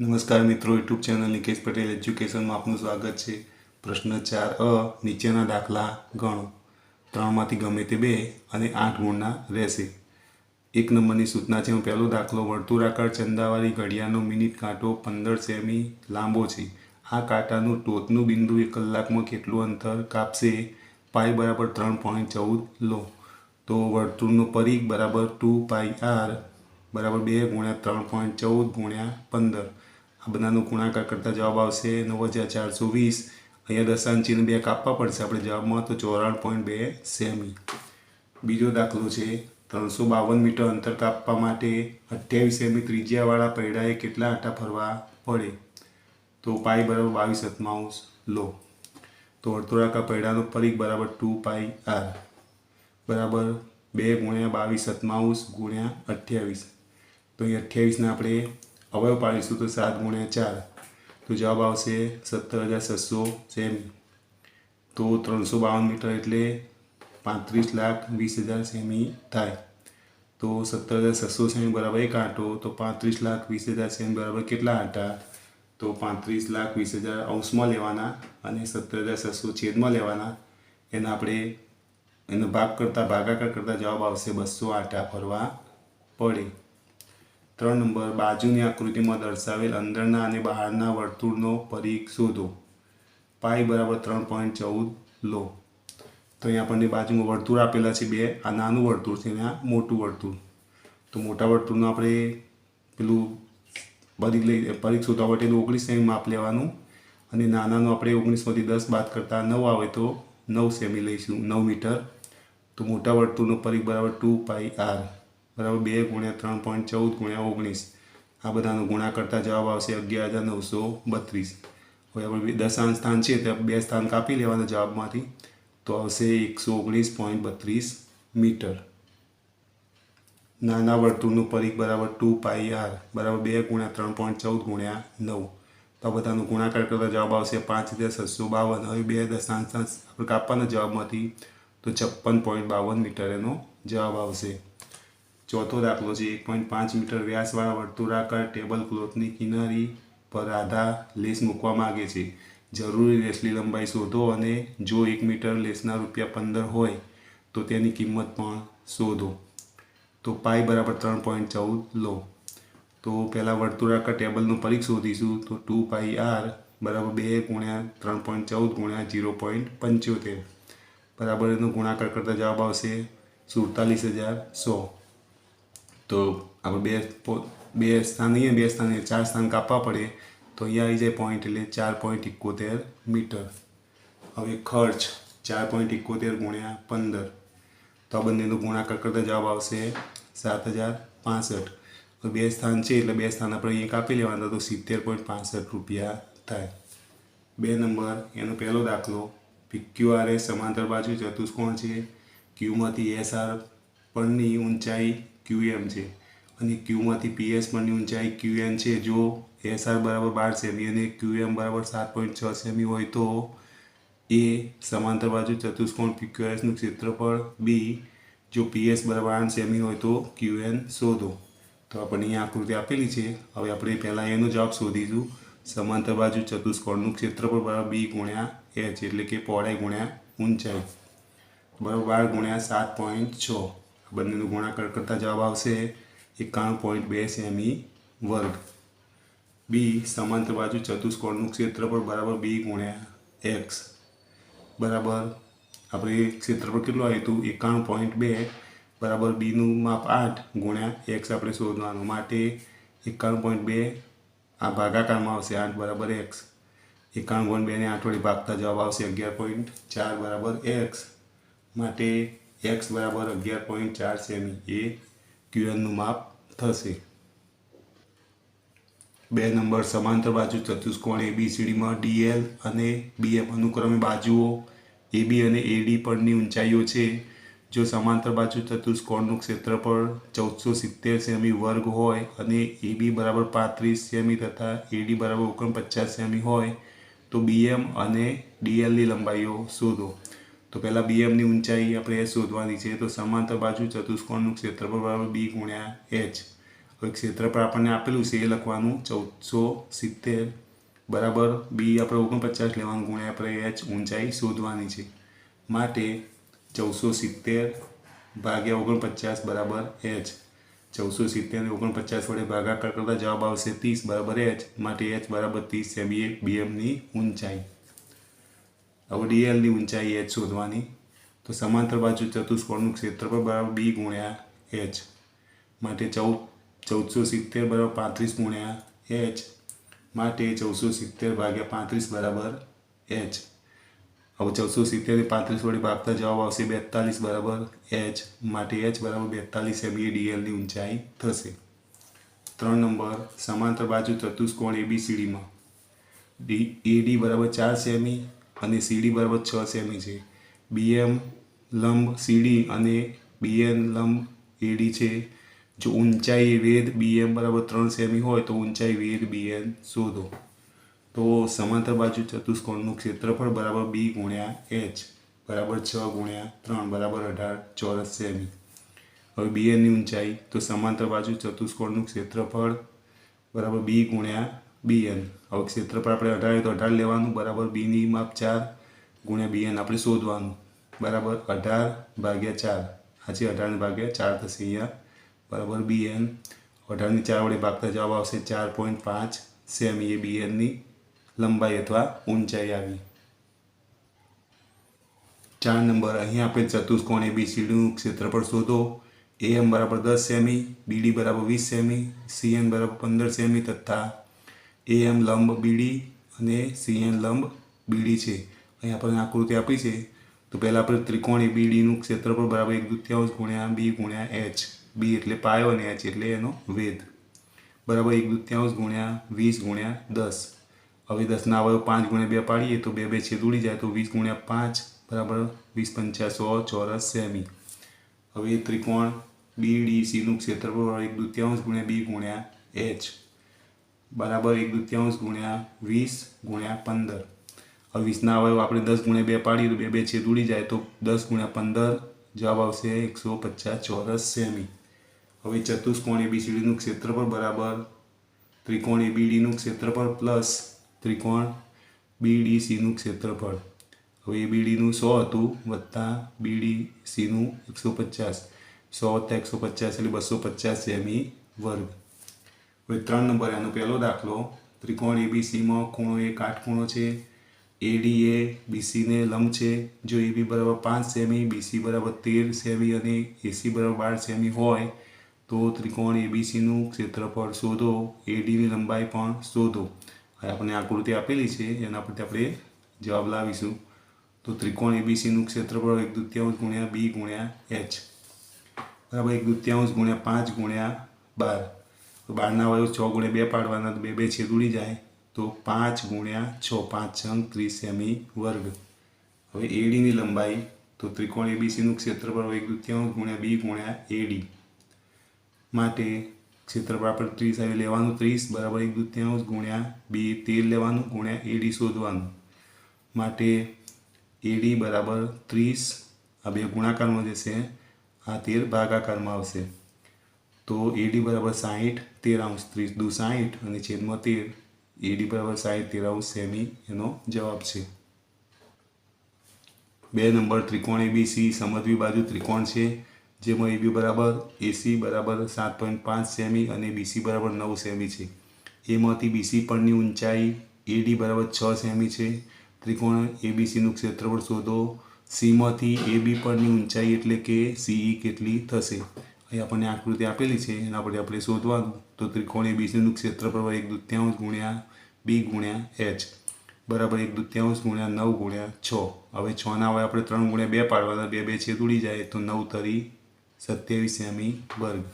નમસ્કાર મિત્રો YouTube channel Nikesh Patel એજ્યુકેશનમાં આપનું સ્વાગત છે. પ્રશ્ન ચાર, અ, નીચેના દાખલા ગણો. ત્રણમાંથી ગમે તે બે અને આઠ ગુણના રહેશે. એક નંબરની સૂચના છે પહેલો દાખલો વર્તુળાકાર ચંદાવાળી ઘડિયાળનો મિનિટ કાંટો પંદર સેમી લાંબો છે. આ કાંટાનું ટોચનું બિંદુ એક કલાકમાં કેટલું અંતર કાપશે? પાઈ બરાબર ત્રણ પોઈન્ટ ચૌદ લો. તો વર્તુળનો પરિઘ બરાબર ટુ પાઈ આર બરાબર બે ગુણ્યા ત્રણ પોઈન્ટ ચૌદ ગુણ્યા પંદર. આ બધાનો ગુણાકાર કરતા જવાબ આવશે નવ હજાર ચારસો વીસ. અહીંયા દશાંશ ચિહ્ન બે કાપવા પડશે આપણે જવાબમાં, તો ચોરાણ પોઈન્ટ બે સેમી. બીજો દાખલો છે, ત્રણસો બાવન મીટર અંતર કાપવા માટે અઠ્યાવીસ સેમી ત્રિજ્યાવાળા પૈડાએ કેટલા આટા ફરવા પડે? તો પાઈ બરાબર બાવીસ અતમાઉસ લો. તો વર્તુળાકાર પૈડાનો પરીખ બરાબર ટુ પાઈ આર. બરાબર બે ગુણ્યા બાવીસ સતમાઉસ ગુણ્યા અઠ્યાવીસ. તો અહીં અઠ્યાવીસને આપણે અવયવ પાડીશું તો સાત ગુણ્યા ચાર. તો જવાબ આવશે સત્તર હજાર છસો સેમી. તો ત્રણસો બાવન મીટર એટલે પાંત્રીસ લાખ વીસ હજાર સેમી થાય. તો સત્તર હજાર છસો સેમી બરાબર એક આંટો, તો પાંત્રીસ લાખ વીસ હજાર સેમી બરાબર કેટલા આંટા? તો પાંત્રીસ લાખ વીસ હજાર અંશમાં લેવાના અને સત્તર હજાર છસો છેદમાં લેવાના. એના આપણે એનો ભાગ કરતાં, ભાગાકાર કરતાં જવાબ આવશે બસો આંટા ફરવા પડે. ત્રણ નંબર બાજુની આકૃતિમાં દર્શાવેલ અંદરના અને બહારના વર્તુળનો પરિઘ શોધો. પાઈ બરાબર ત્રણ પોઈન્ટ ચૌદ લો. તો અહીંયા આપણને બાજુમાં વર્તુળ આપેલા છે બે. આ નાનું વર્તુળ છે અને આ મોટું વર્તુળ. તો મોટા વર્તુળનું આપણે પેલું પરિઘ લઈ, પરિઘ શોધવા માટે ઓગણીસ સેમી માપ લેવાનું. અને નાનાનું આપણે ઓગણીસમાંથી દસ બાદ કરતાં નવ આવે તો નવ સેમી લઈશું, નવ મીટર. તો મોટા વર્તુળનો પરિઘ બરાબર ટુ પાઈ આર. બરાબર બે ગુણ્યા ત્રણ પોઈન્ટ ચૌદ ગુણ્યા ઓગણીસ. આ બધાનો ગુણા કરતાં જવાબ આવશે અગિયાર હજાર નવસો બત્રીસ. હવે આપણે દશાંશ સ્થાન છે ત્યાં બે સ્થાન કાપી લેવાના જવાબમાંથી. તો આવશે એકસો ઓગણીસ પોઈન્ટ બત્રીસ મીટર. નાના વર્તુળનું પરિઘ બરાબર ટુ પાઈ આર, બરાબર બે ગુણ્યા ત્રણ પોઈન્ટ ચૌદ ગુણ્યા નવ. તો આ બધાનો ગુણાકાર કરતા જવાબ આવશે પાંચ હજાર છસો બાવન. હવે બે દશાંશ આપણે કાપવાના જવાબમાંથી, તો છપ્પન પોઈન્ટ બાવન મીટર એનો જવાબ આવશે. ચોથો દાખલો છે, એક પોઈન્ટ પાંચ મીટર વ્યાસવાળા વર્તુળાકાર ટેબલ ક્લોથની કિનારી પર આધા લેસ મૂકવા માગે છે. જરૂરી લેસની લંબાઈ શોધો અને જો એક મીટર લેસના રૂપિયા પંદર હોય, તો તેની કિંમત પણ શોધો. તો પાઈ બરાબર ત્રણ પોઈન્ટ ચૌદ લો. તો પહેલાં વર્તુળાકાર ટેબલનું પરીક્ષ શોધીશું. તો ટુ પાઈ આર બરાબર બે ગુણ્યા ત્રણ પોઈન્ટ ચૌદ ગુણ્યા જીરો પોઈન્ટ પંચોતેર. બરાબર એનો ગુણાકાર કરતાં જવાબ આવશે સુડતાલીસ હજાર સો. તો આપણે બે બે સ્થાન અહીંયા બે સ્થાન ચાર સ્થાન કાપવા પડે, તો અહીંયા આવી જાય પોઈન્ટ એટલે ચાર પોઈન્ટ ઇકોતેર મીટર. હવે ખર્ચ, ચાર પોઈન્ટ ઇકોતેર ગુણ્યા પંદર. તો આ બંનેનો ગુણાકાર કરતાં જવાબ આવશે સાત હજાર પાસઠ. તો બે સ્થાન છે એટલે બે સ્થાન આપણે અહીંયા કાપી લેવાના, તો સિત્તેર પોઈન્ટ પાસઠ રૂપિયા થાય. બે નંબર, એનો પહેલો દાખલો. PQR એ સમાંતર બાજુ ચતુષ્કોણ છે. ક્યુમાંથી એસ આર પરની ઊંચાઈ ક્યુએમ છે. અને ક્યુમાંથી પીએસ પરની ઊંચાઈ ક્યુએન છે. જો એસઆર બરાબર બાર સેમી અને ક્યુએમ બરાબર સાત પોઈન્ટ છ સેમી હોય તો એ સમાંતર બાજુ ચતુષ્કોણ પીક્યુએસનું ક્ષેત્રફળ બી જો પીએસ બરાબર આઠ સેમી હોય તો ક્યુએન શોધો. તો આપણને અહીંયા આકૃતિ આપેલી છે. હવે આપણે પહેલાં એનો જવાબ શોધીશું. સમાંતર બાજુ ચતુષ્કોણનું ક્ષેત્રફળ બરાબર બી ગુણ્યા એચ એટલે કે પહોળાઈ ગુણ્યા ઊંચાઈ. બરાબર બાર ગુણ્યા સાત પોઈન્ટ છ. બંનેનો ગુણાકાર કરતાં જવાબ આવશે એકાણું પોઈન્ટ બે સેમી વર્ગ. બી સમાંતર બાજુ ચતુષ્કોણનું ક્ષેત્રફળ બરાબર બી ગુણ્યા એક્સ બરાબર. આપણે ક્ષેત્રફળ કેટલું આવ્યું હતું? એકાણું પોઈન્ટ બે બરાબર બીનું માપ આઠ ગુણ્યા એક્સ આપણે શોધવાનું. માટે એકાણું પોઈન્ટ બે આ ભાગાકારમાં આવશે આઠ બરાબર એક્સ એકાણું પોઈન્ટ બેને આઠ વડે ભાગતા જવાબ આવશે અગિયાર પોઈન્ટ ચાર બરાબર એક્સ માટે એક્સ બરાબર અગિયાર પોઈન્ટ ચાર સેમી એ ક્યુએનનું માપ થશે. બે નંબર સમાંતર બાજુ ચતુષ્કોણ એબીસીડીમાં ડીએલ અને બીએમ અનુક્રમે બાજુઓ એબી અને એડી પરની ઊંચાઈઓ છે. જો સમાંતર બાજુ ચતુષ્કોણનું ક્ષેત્રફળ ચૌદસો સિત્તેર સેમી વર્ગ હોય અને એબી બરાબર પાંત્રીસ સેમી તથા એડી બરાબર ઓગણપચાસ સેમી હોય, તો બીએમ અને ડીએલની લંબાઈઓ શોધો. તો પહેલાં બીએમની ઊંચાઈ આપણે એચ શોધવાની છે, તો સમાંતર બાજુ ચતુષ્કોણનું ક્ષેત્રફળ બરાબર બી ગુણ્યા એચ હવે ક્ષેત્રફળ આપણને આપેલું છે એ લખવાનું, ચૌદસો સિત્તેર બરાબર બી આપણે ઓગણપચાસ લેવાનું ગુણ્યા આપણે એચ ઊંચાઈ શોધવાની છે. માટે ચૌદસો સિત્તેર ભાગ્યા ઓગણપચાસ બરાબર એચ ચૌદસો સિત્તેર ઓગણપચાસ વડે ભાગાકાર કરતા જવાબ આવશે ત્રીસ બરાબર એચ માટે એચ બરાબર ત્રીસ સેમી બીએમની ઊંચાઈ. હવે ડીએલની ઊંચાઈ એચ શોધવાની. તો સમાંતર બાજુ ચતુષ્કોણનું ક્ષેત્રફળ બરાબર બી ગુણ્યા એચ માટે ચૌદ, ચૌદસો સિત્તેર બરાબર પાંત્રીસ ગુણ્યા એચ માટે ચૌદસો સિત્તેર ભાગ્યા પાંત્રીસ બરાબર એચ હવે ચૌદસો સિત્તેર પાંત્રીસ વડે ભાગતા જવાબ આવશે બેતાલીસ બરાબર એચ માટે એચ બરાબર બેતાલીસ એમ એ ડીએલની ઊંચાઈ થશે. ત્રણ નંબર, સમાંતર બાજુ ચતુષ્કોણ એબીસીડીમાં ડી એડી બરાબર ચાર સેમી અને સીડી બરાબર છ સેમી છે. બીએમ લંબ સીડી અને બીએન લંબ એડી છે. જો ઊંચાઈ વેદ બીએમ બરાબર ત્રણ સેમી હોય તો ઊંચાઈ વેદ બીએન શોધો. તો સમાંતર બાજુ ચતુષ્કોણનું ક્ષેત્રફળ બરાબર બી ગુણ્યા એચ બરાબર છ ગુણ્યા ત્રણ બરાબર અઢાર ચોરસ સેમી. હવે બીએનની ઊંચાઈ તો સમાંતર બાજુ ચતુષ્કોણનું ક્ષેત્રફળ બરાબર બી ગુણ્યા બીએન. હવે ક્ષેત્રફળ આપણે અઢાર તો અઢાર લેવાનું, બરાબર બીની માપ ચાર, ગુણ્યા બીએન આપણે શોધવાનું. બરાબર અઢાર ભાગ્યા ચાર. આજે અઢારને ભાગ્યા ચાર થશે અહીંયા. બરાબર બીએન. અઢારની ચાર વડે ભાગતા જવાબ આવશે ચાર પોઈન્ટ પાંચ. સેમી એ બીએનની લંબાઈ અથવા ઊંચાઈ આવી. ચાર નંબર. અહીં આપણે ચતુષ્કોણ એબીસીડીનું ક્ષેત્રફળ શોધો. એમ બરાબર દસ સેમી, બીડી બરાબર વીસ સેમી, સીએન બરાબર પંદર સેમી તથા એમ લંબ બીડી અને સીએન લંબ બીડી છે. અહીં આપણને આકૃતિ આપી છે. તો પહેલાં આપણે ત્રિકોણ એબીડીનું ક્ષેત્રફળ બરાબર એક દુત્યાંશ ગુણ્યા બી ગુણ્યા એચ. બી એટલે પાયો અને એચ એટલે એનો વેદ બરાબર એક દુત્યાંશ ગુણ્યા વીસ ગુણ્યા દસ. હવે દસના અવયવ પાંચ ગુણ્યા બે પાડીએ તો બે બે છેદ ઉડી જાય તો વીસ ગુણ્યા પાંચ બરાબર વીસ પંચા સો ચોરસ સેમી. હવે ત્રિકોણ બી ડી સીનું ક્ષેત્રફળ એક દુત્યાંશ ગુણ્યા બી ગુણ્યા એચ. બરાબર એક દૃત્યાંશ ગુણ્યા વીસ ગુણ્યા પંદર. હવે વીસના અવયવ આપણે દસ ગુણ્યા બે પાડીએ તો બે બે છેદ ઉડી જાય તો દસ ગુણ્યા પંદર જવાબ આવશે એકસો પચાસ ચોરસ સેમી. હવે ચતુષ્કોણ એબીસીડીનું ક્ષેત્રફળ બરાબર, ત્રિકોણ એબીડીનું ક્ષેત્રફળ પ્લસ, ત્રિકોણ બીડીસીનું ક્ષેત્રફળ હવે એબીડીનું સો હતું વત્તા બીડીસીનું એકસો પચાસ. સો વત્તા એકસો પચાસ એટલે બસો પચાસ સેમી વર્ગ. હવે ત્રણ નંબર એનો પહેલો દાખલો, ત્રિકોણ એબીસીમાં ખૂણો એ કાટખૂણો છે. એડી એ બીસીને લંબ છે. જો એબી બરાબર પાંચ સેમી બીસી બરાબર તેર સેમી અને એસી બરાબર બાર સેમી હોય, તો ત્રિકોણ એબીસીનું ક્ષેત્રફળ શોધો. એડીની લંબાઈ પણ શોધો. આપણને આકૃતિ આપેલી છે, એના પરથી આપણે જવાબ લાવીશું. તો ત્રિકોણ એબીસીનું ક્ષેત્રફળ એક દૃત્યાંશ ગુણ્યા બી ગુણ્યા એચ બરાબર એક દૃત્યાંશ ગુણ્યા પાંચ ગુણ્યા બાર. તો બારના વાયુ છ ગુણ્યા બે પાડવાના, તો બે બે છેદ ઉડી જાય. તો પાંચ ગુણ્યા છ, પાંચ છંગ, ત્રીસ સેમી વર્ગ. હવે એડીની લંબાઈ, તો ત્રિકોણ એબીસીનું ક્ષેત્રફળ એક દૃત્યાંશ ગુણ્યા બી ગુણ્યા એડી. માટે ક્ષેત્રફળ આપણે ત્રીસ આવી લેવાનું, ત્રીસ બરાબર એક દૃત્યાંશ ગુણ્યા બી તેર લેવાનું, ગુણ્યા એડી શોધવાનું. માટે એડી બરાબર ત્રીસ આ બે ગુણાકારમાં જશે, આ તેર ભાગાકારમાં આવશે. તો એડી બરાબર સાહીઠ, તેર અંશ ત્રીસ, દુ સાહીઠ અને છેદમાં તેર. એડી બરાબર સાહીઠ, તેર અંશ સેમી એનો જવાબ છે. બે નંબર ત્રિકોણ એબીસી સમજવી બાજુ ત્રિકોણ છે, જેમાં એબી બરાબર એસી બરાબર સાત પોઈન્ટ પાંચ સેમી અને બીસી બરાબર નવ સેમી છે. એમાંથી બીસી પરની ઊંચાઈ એડી બરાબર છ સેમી છે. ત્રિકોણ એબીસીનું ક્ષેત્રફળ શોધો. સીમાંથી એબી પરની ઊંચાઈ એટલે કે સીઈ કેટલી થશે? અહીં આપણને આકૃતિ આપેલી છે, એના પરથી આપણે શોધવાનું. તો ત્રિકોણ એબીસીનું ક્ષેત્રફળ એક દૂત્યાંશ ગુણ્યા બી ગુણ્યા એચ. બરાબર એક દૃત્યાંશ ગુણ્યા નવ ગુણ્યા છ. હવે છના હવે આપણે ત્રણ ગુણ્યા બે પાડવાના બે બે છેદ ઉડી જાય, તો નવ તરી સત્યાવીસ સેમી વર્ગ.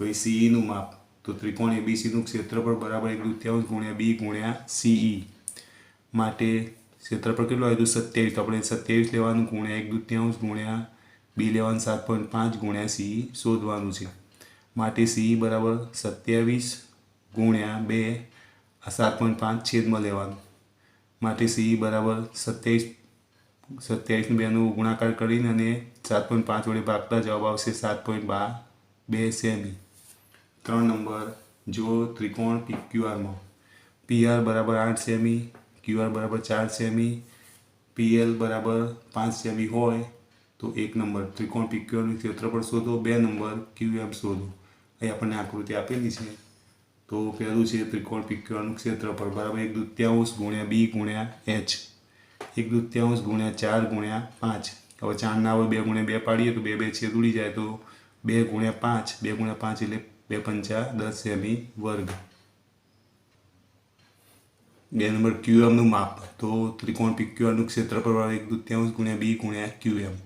હવે સીઈનું માપ. તો ત્રિકોણ એબીસીનું ક્ષેત્રફળ બરાબર એક દૂત્યાંશ ગુણ્યા બી ગુણ્યા સીઈ માટે ક્ષેત્રફળ કેટલું આવ્યું? સત્યાવીસ. તો આપણે સત્યાવીસ લેવાનું, ગુણ્યા એક દૃત્યાંશ ગુણ્યા બી લેવન સાત પોઈન્ટ પાંચ ગુણ્યા સી શોધવાનું છે. માટે સી બરાબર સત્યાવીસ ગુણ્યા બે સાત પોઈન્ટ પાંચ છેદમાં લેવાનું. માટે સી બરાબર સત્યાવીસ, સત્યાવીસનું બેનું ગુણાકાર કરીને અને સાત પોઈન્ટ પાંચ વડે ભાગતા જવાબ આવશે સાત પોઈન્ટ બાર, બે સેમી. ત્રણ નંબર, જો ત્રિકોણ પીક્યુઆરમાં પીઆર બરાબર આઠ સેમી ક્યુઆર બરાબર ચાર સેમી પીએલ બરાબર પાંચ સેમી હોય તો એક નંબર ત્રિકોણ પીક્યુઆરનું ક્ષેત્રફળ શોધો, બે નંબર ક્યુએમ શોધો. અહીં આપણને આકૃતિ આપેલી છે. તો પહેલું છે ત્રિકોણ પીક્યુઆરનું ક્ષેત્રફળ બરાબર એક દૂત્યાંશ ગુણ્યા બી ગુણ્યા એચ. એક દૂત્યાંશ ગુણ્યા ચાર ગુણ્યા પાંચ. હવે ચાર ના હોય બે ગુણ્યા બે પાડીએ તો બે બે છેદ ઉડી જાય તો બે ગુણ્યા પાંચ. બે ગુણ્યા પાંચ એટલે બે પંચા દસ સેમી વર્ગ. બે નંબર ક્યુએમનું માપ. તો ત્રિકોણ પીક્યુઆરનું ક્ષેત્રફળ બરાબર એક દૂત્યાંશ ગુણ્યા બી ગુણ્યા ક્યુએમ.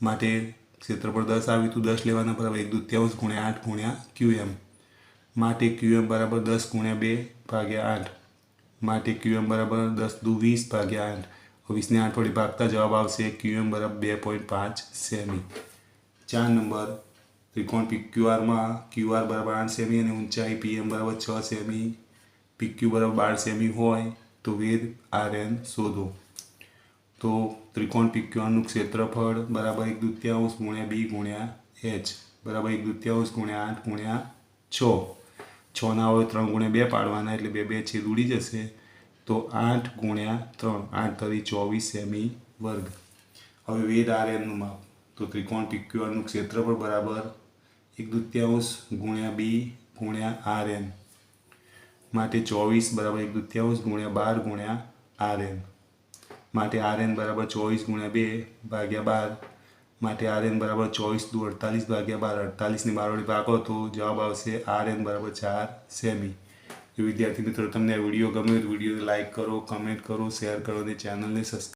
માટે ક્ષેત્રફળ દસ આવ્યું હતું દસ લેવાના બરાબર એક દુત્યાંશ ગુણ્યા આઠ ગુણ્યા ક્યુએમ. માટે ક્યુએમ બરાબર દસ ગુણ્યા બે ભાગ્યા આઠ. માટે ક્યુએમ બરાબર દસ દુ વીસ ભાગ્યા આઠ. વીસને આઠ વડે ભાગતા જવાબ આવશે ક્યુએમ બરાબર બે પોઈન્ટ પાંચ સેમી. ચાર નંબર, ત્રિકોણ પીક્યુઆરમાં ક્યુઆર બરાબર આઠ સેમી અને ઊંચાઈ પીએમ બરાબર છ સેમી. પીક્યુ બરાબર બાર સેમી હોય તો વેદ આર એન શોધો. તો ત્રિકોણ પીક્યુઆરનું ક્ષેત્રફળ બરાબર એક દૂત્યાંશ ગુણ્યા બી ગુણ્યા એચ, બરાબર એક દૂત્યાંશ ગુણ્યા આઠ ગુણ્યા છ. છના હોય ત્રણ ગુણ્યા બે પાડવાના એટલે બે બે છેદ ઉડી જશે. તો આઠ ગુણ્યા ત્રણ, આઠ તરી ચોવીસ સેમી વર્ગ. હવે વેદ આર એમનું માપ. તો ત્રિકોણ પીક્યુઆરનું ક્ષેત્રફળ બરાબર એક દૂત્યાંશ ગુણ્યા બી ગુણ્યા આર એન. માટે ચોવીસ બરાબર એક દૂત્યાંશ ગુણ્યા બાર ગુણ્યા આર એન. માટે આર એન બરાબર ચોવીસ ગુણ્યા બે ભાગ્યા બાર. માટે આર એન બરાબર ચોવીસ દુ અડતાલીસ ભાગ્યા બાર. અડતાલીસની બાર વડે ભાગો તો જવાબ આવશે આર એન બરાબર ચાર સેમી. વિદ્યાર્થી મિત્રો, તમને આ વીડિયો ગમે તો વિડીયોને લાઇક કરો, કમેન્ટ કરો, શેર કરો અને ચેનલને સબસ્ક્રાઈબ